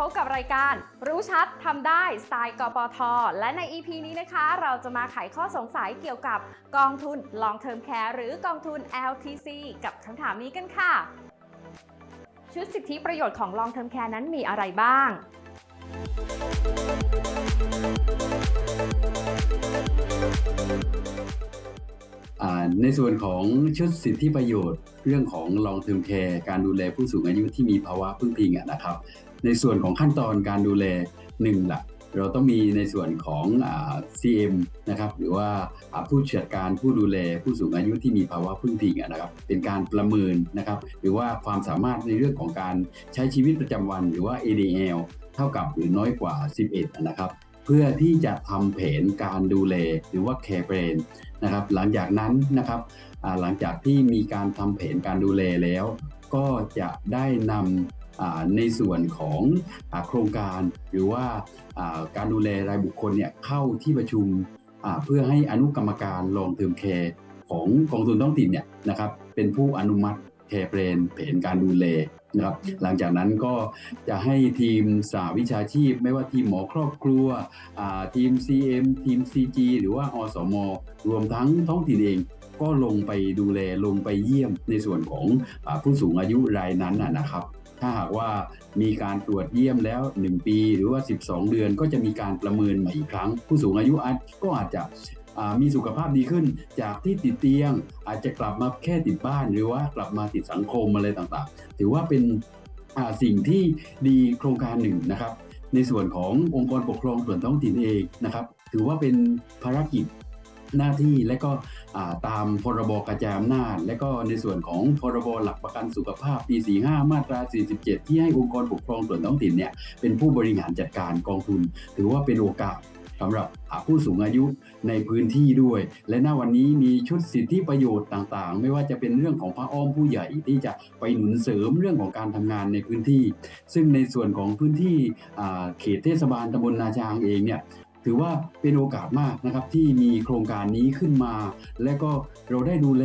พบกับรายการรู้ชัดทำได้สไตล์กปท และใน EP นี้นะคะ เราจะมาไขข้อสงสัยเกี่ยวกับกองทุน Long Term Care หรือกองทุน LTC กับคำถามนี้กันค่ะ ชุดสิทธิประโยชน์ของ Long Term Care นั้นมีอะไรบ้าง ในส่วนของชุดสิทธิประโยชน์ เรื่องของ long term care การดูแลผู้สูงอายุที่มีภาวะพึ่งพิงอะนะครับ ในส่วนของขั้นตอนการดูแลหนึ่งละเราต้องมีในส่วนของอ CM นะครับหรือว่าผู้จัดการผู้ดูแลผู้สูงอายุที่มีภาวะพึ่งพิงอะนะครับเป็นการประเมินนะครับหรือว่าความสามารถในเรื่องของการใช้ชีวิตประจำวัน หรือว่า ADL เท่ากับหรือน้อยกว่า 11 นะครับ พื่อที่จะทำแผนการดูแลหรือว่า care plan นะครับหลังจากนั้นนะครับหลังจากที่มีการทำแผนการดูแลแล้ว ก็จะได้นำในส่วนของอโครงการหรือว่าการดูแลรายบุคคลเนี่ยเข้าที่ประชุมเพื่อให้อนุกรรมการลองเทอมแคร์ของกองทุนท้องถิ่นเนี่ยนะครับเป็นผู้อนุมัติ แคร์แปลนแผนการดูแลนะครับหลังจากนั้นก็จะให้ทีมสาวิชาชีพ ไม่ว่าทีมหมอครอบครัวอ่าทีม CM ทีม CG หรือว่าอสมรวมทั้งท้องถิ่นเองก็ลงไปดูแลลงไปเยี่ยมในส่วนของอาผู้สูงอายุรายนั้นนะนะครับ ถ้าหากว่ามีการตรวจเยี่ยมแล้ว 1 ปีหรือว่า 12 เดือนก็จะมีการประเมินใหม่อีกครั้ง ผู้สูงอายุอาจก็อาจจะอ่า มีสุขภาพดีขึ้นจากที่ติดเตียง อาจจะกลับมาแค่ติดบ้านหรือว่ากลับมาติดสังคมอะไรต่างๆ ถือว่าเป็นสิ่งที่ดีโครงการหนึ่งนะครับ ในส่วนขององค์กรปกครองส่วนท้องถิ่นเองนะครับ ถือว่าเป็นภารกิจหน้าที่และก็ตามพรบกระจายอำนาจ และก็ในส่วนของพรบหลักประกันสุขภาพปี 45 มาตรา 47 ที่ให้องค์กรปกครองส่วนท้องถิ่นเนี่ยเป็นผู้บริหารจัดการกองทุน ถือว่าเป็นโอกาส สำหรับผู้สูงอายุในพื้นที่ด้วย และณวันนี้มีชุดสิทธิประโยชน์ต่างๆ ไม่ว่าจะเป็นเรื่องของพระอ้อมผู้ใหญ่ที่จะไปหนุนเสริมเรื่องของการทำงานในพื้นที่ ซึ่งในส่วนของพื้นที่เขตเทศบาลตำบลนาจางเองเนี่ยถือว่าเป็นโอกาสมากนะครับที่มีโครงการนี้ขึ้นมา และก็เราได้ดูแล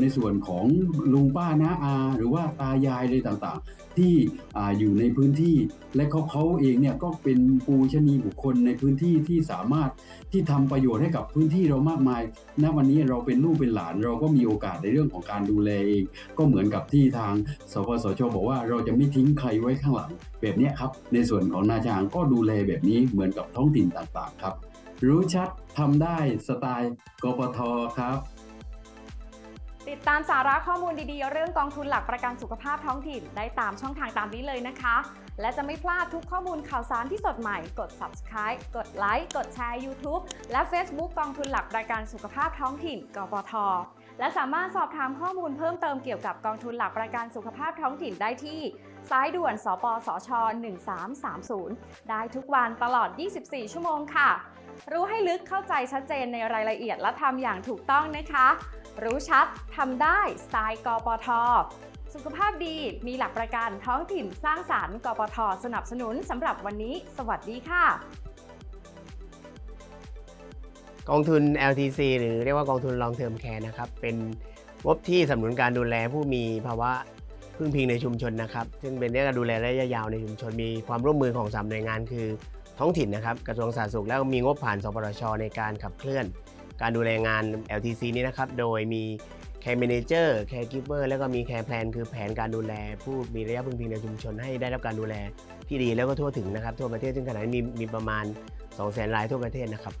ในส่วนของลุงป้าน้าอา หรือว่าตายายอะไรต่างๆที่ออยู่ในพื้นที่ และเขาเขาเองเนี่ยก็เป็นปูชนีบุคคลในพื้นที่ที่สามารถที่ทำประโยชน์ให้กับพื้นที่เรามากมาย ณ วันนี้เราเป็นลูกเป็นหลาน เราก็มีโอกาสในเรื่องของการดูแลเอง ก็เหมือนกับที่ทางสปสชบอกว่าเราจะไม่ทิ้งใครไว้ข้างหลัง แบบนี้ครับ ในส่วนของนาจางก็ดูแลแบบนี้เหมือนกับท้องถิ่นต่างๆ ครับ รู้ชัดทำได้สไตล์กปทครับ ติดตามสาระข้อมูลดีๆ เรื่องกองทุนหลักประกันสุขภาพท้องถิ่น ได้ตามช่องทางตามนี้เลยนะคะ และจะไม่พลาดทุกข้อมูลข่าวสารที่สดใหม่ กด subscribe กดไลค์ กดแชร์ YouTube และ Facebook กองทุนหลักประกันสุขภาพท้องถิ่น กปท และสามารถสอบถามข้อมูลเพิ่มเติมเกี่ยวกับกองทุนหลักประกันสุขภาพท้องถิ่นได้ที่สายด่วน สปสช 1330 ได้ทุกวันตลอด 24 ชั่วโมงค่ะ รู้ให้ลึกเข้าใจชัดเจนในรายละเอียดและทำอย่างถูกต้องนะคะ รู้ชัดทำได้สไตล์กปทสุขภาพดีมีหลักประกันท้องถิ่นสร้างสารรค์กปทสนับสนุนสำหรับวันนี้ สวัสดีค่ะ กองทุน LTC หรือเรียกว่ากองทุน Long Term Care นะครับ เป็นงบที่สนับสนุนการดูแลผู้มีภาวะพึ่งพิงในชุมชนนะครับ ซึ่งเป็นเรื่องการดูแลระยะยาวในชุมชน มีความร่วมมือของสามหน่วยงานคือท้องถิ่นนะครับ กระทรวงสาธารณสุขแล้วมีงบผ่านสปสชในการขับเคลื่อน การดูแลงาน LTC นี้นะครับ โดยมี Care Manager Care Giver แล้วก็มี Care Plan คือแผนการดูแล ผู้มีระยะพึ่งพิงในชุมชนให้ได้รับการดูแลที่ดีแล้วก็ทั่วถึงนะครับ ทั่วประเทศซึ่งขณะนี้มีมีประมาณ 200,000รายทั่วประเทศนะครับ